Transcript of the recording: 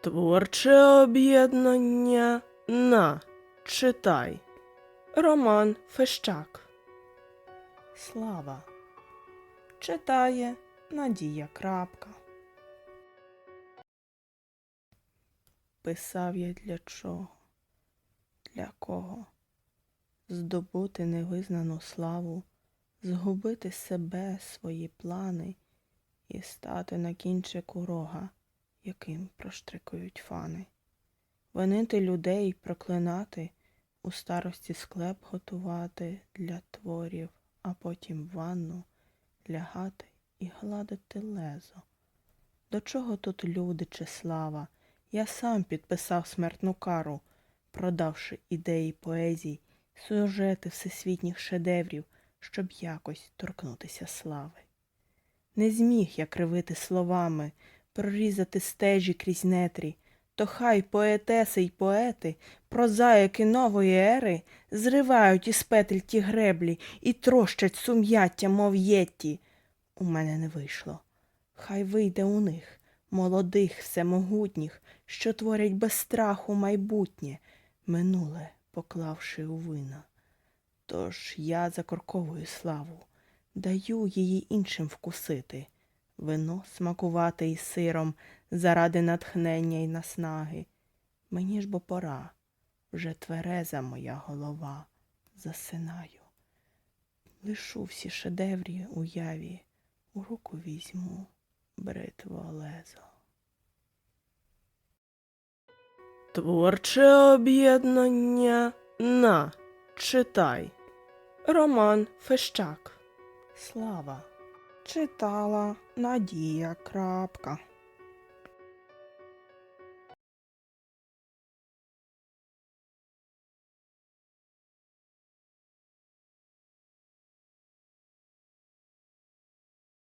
Творче об'єднання на читай. Роман Фещак. Слава. Читає Надія Крапка. Писав я для чого? Для кого? Здобути невизнану славу, згубити себе, свої плани і стати на кінчику рога, яким проштрикують фани. Винити людей, проклинати, у старості склеп готувати для творів, а потім ванну лягати і гладити лезо. До чого тут люди чи слава? Я сам підписав смертну кару, продавши ідеї поезій, сюжети всесвітніх шедеврів, щоб якось торкнутися слави. Не зміг я кривити словами, прорізати стежі крізь нетрі, то хай поетеси й поети, прозаїки нової ери, зривають із петель ті греблі і трощать сум'яття, мов єтті. У мене не вийшло. Хай вийде у них, молодих, всемогутніх, що творять без страху майбутнє, минуле поклавши у вина. Тож я закорковую славу, даю її іншим вкусити, вино смакувати із сиром заради натхнення й наснаги. Мені ж бо пора, вже твереза моя голова, засинаю. Лишу всі шедеврі уяві, у руку візьму бритво лезо. Творче об'єднання на читай. Роман Фещак. Слава. Читала Надія Крапка.